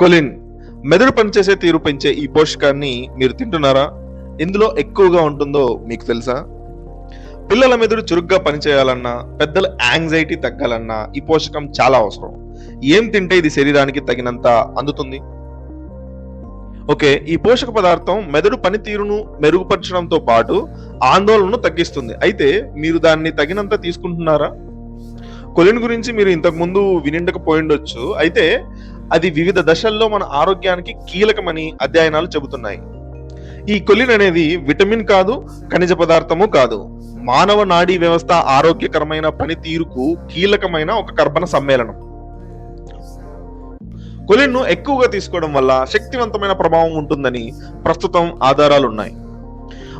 Colin మెదడు పనిచేసే తీరు పెంచే ఈ పోషకాన్ని మీరు తింటున్నారా? ఇందులో ఎక్కువగా ఉంటుందో మీకు తెలుసా? పిల్లల మెదడు చురుగ్గా పనిచేయాలన్నా పెద్దల యాంగ్జైటీ తగ్గాలన్నా ఈ పోషకం చాలా అవసరం. ఏం తింటే ఇది శరీరానికి తగినంత అందుతుంది? ఓకే ఈ పోషక పదార్థం మెదడు పనితీరును మెరుగుపరచడంతో పాటు ఆందోళనను తగ్గిస్తుంది. అయితే మీరు దాన్ని తగినంత తీసుకుంటున్నారా? కొలిన్ గురించి మీరు ఇంతకు ముందు వినిండకపోయిండొచ్చు అయితే అది వివిధ దశల్లో మన ఆరోగ్యానికి కీలకమని అధ్యయనాలు చెబుతున్నాయి. ఈ కొలిన్ అనేది విటమిన్ కాదు ఖనిజ పదార్థము కాదు. మానవ నాడీ వ్యవస్థ ఆరోగ్యకరమైన పనితీరుకు కీలకమైన ఒక కర్బన సమ్మేళనం. కొలిన్ను ఎక్కువగా తీసుకోవడం వల్ల శక్తివంతమైన ప్రభావం ఉంటుందని ప్రస్తుతం ఆధారాలు ఉన్నాయి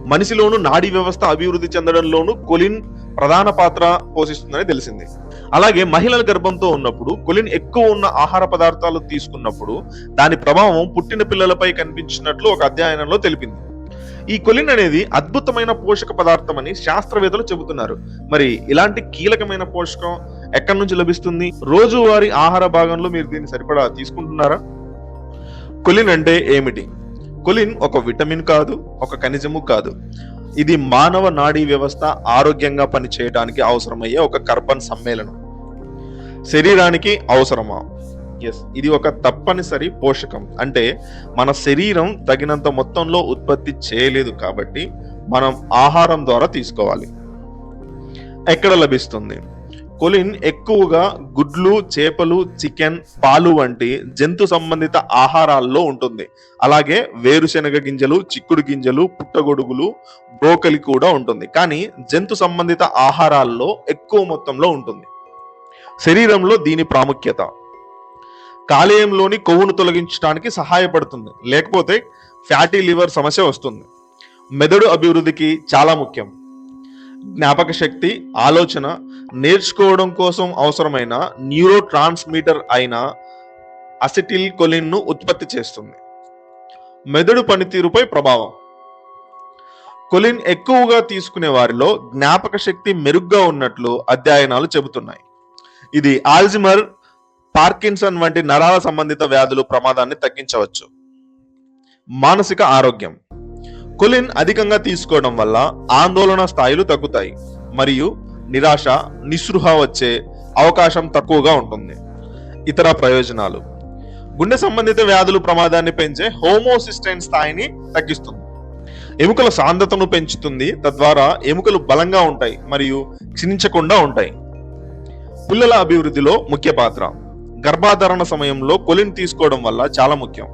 మనిషిలోను నాడీ వ్యవస్థ అభివృద్ధి చెందడంలోనూ కొలిన్ ప్రధాన పాత్ర పోషిస్తుందని తెలిసింది. అలాగే మహిళల గర్భంతో ఉన్నప్పుడు కొలిన్ ఎక్కువ ఉన్న ఆహార పదార్థాలు తీసుకున్నప్పుడు దాని ప్రభావం పుట్టిన పిల్లలపై కనిపించినట్లు ఒక అధ్యయనంలో తెలిపింది. ఈ కొలిన్ అనేది అద్భుతమైన పోషక పదార్థం అని శాస్త్రవేత్తలు చెబుతున్నారు. మరి ఇలాంటి కీలకమైన పోషకం ఎక్కడి నుంచి లభిస్తుంది? రోజువారీ ఆహార భాగంలో మీరు దీన్ని సరిపడా తీసుకుంటున్నారా? కొలిన్ అంటే ఏమిటి? కొలిన్ ఒక విటమిన్ కాదు ఒక ఖనిజము కాదు. ఇది మానవ నాడీ వ్యవస్థ ఆరోగ్యంగా పనిచేయడానికి అవసరమయ్యే ఒక కర్బన్ సమ్మేళనం. శరీరానికి అవసరమా? ఎస్ ఇది ఒక తప్పనిసరి పోషకం. అంటే మన శరీరం తగినంత మొత్తంలో ఉత్పత్తి చేయలేదు కాబట్టి మనం ఆహారం ద్వారా తీసుకోవాలి. ఎక్కడ లభిస్తుంది? కొలిన్ ఎక్కువగా గుడ్లు చేపలు చికెన్ పాలు వంటి జంతు సంబంధిత ఆహారాల్లో ఉంటుంది. అలాగే వేరుశెనగ గింజలు చిక్కుడు గింజలు పుట్టగొడుగులు బ్రోకలి కూడా ఉంటుంది. కానీ జంతు సంబంధిత ఆహారాల్లో ఎక్కువ మొత్తంలో ఉంటుంది. శరీరంలో దీని ప్రాముఖ్యత. కాలేయంలోని కొవ్వును తొలగించడానికి సహాయపడుతుంది. లేకపోతే ఫ్యాటీ లివర్ సమస్య వస్తుంది. మెదడు అభివృద్ధికి చాలా ముఖ్యం. జ్ఞాపక శక్తి ఆలోచన నేర్చుకోవడం కోసం అవసరమైన న్యూరో ట్రాన్స్మిటర్ అయిన అసిటిల్ కొలిన్ను ఉత్పత్తి చేస్తుంది. మెదడు పనితీరుపై ప్రభావం. కొలిన్ ఎక్కువగా తీసుకునే వారిలో జ్ఞాపక శక్తి మెరుగ్గా ఉన్నట్లు అధ్యయనాలు చెబుతున్నాయి. ఇది ఆల్జిమర్ పార్కిన్సన్ వంటి నరాల సంబంధిత వ్యాధులు ప్రమాదాన్ని తగ్గించవచ్చు. మానసిక ఆరోగ్యం. కొలిన్ అధికంగా తీసుకోవడం వల్ల ఆందోళన స్థాయిలు తగ్గుతాయి మరియు నిరాశ నిస్పృహ వచ్చే అవకాశం తక్కువగా ఉంటుంది. ఇతర ప్రయోజనాలు. గుండె సంబంధిత వ్యాధులు ప్రమాదాన్ని పెంచే హోమోసిస్టైన్ స్థాయిని తగ్గిస్తుంది. ఎముకల సాంద్రతను పెంచుతుంది. తద్వారా ఎముకలు బలంగా ఉంటాయి మరియు క్షీణించకుండా ఉంటాయి. పిల్లల అభివృద్ధిలో ముఖ్య పాత్ర. గర్భాధారణ సమయంలో కొలిన్ తీసుకోవడం వల్ల చాలా ముఖ్యం.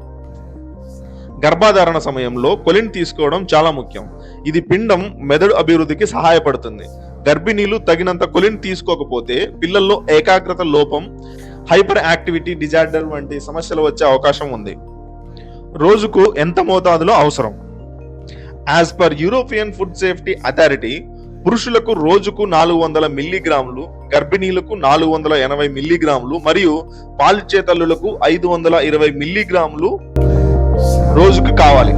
గర్భాధారణ సమయంలో కొలిన్ తీసుకోవడం చాలా ముఖ్యం. ఇది పిండం మెదడు అభివృద్ధికి సహాయపడుతుంది. గర్భిణీలు తగినంత కొలిన్ తీసుకోకపోతే పిల్లల్లో ఏకాగ్రత లోపం హైపర్ యాక్టివిటీ డిజార్డర్ వంటి సమస్యలు వచ్చే అవకాశం ఉంది. రోజుకు ఎంత మోతాదులో అవసరం? As per European food safety authority పురుషులకు రోజుకు నాలుగు వందల మిల్లీగ్రాములు గర్భిణీలకు నాలుగు వందల ఎనభై మిల్లీగ్రాములు మరియు పాలిచ్చే తల్లులకు ఐదు వందల ఇరవై మిల్లీగ్రాములు రోజుకు కావాలి.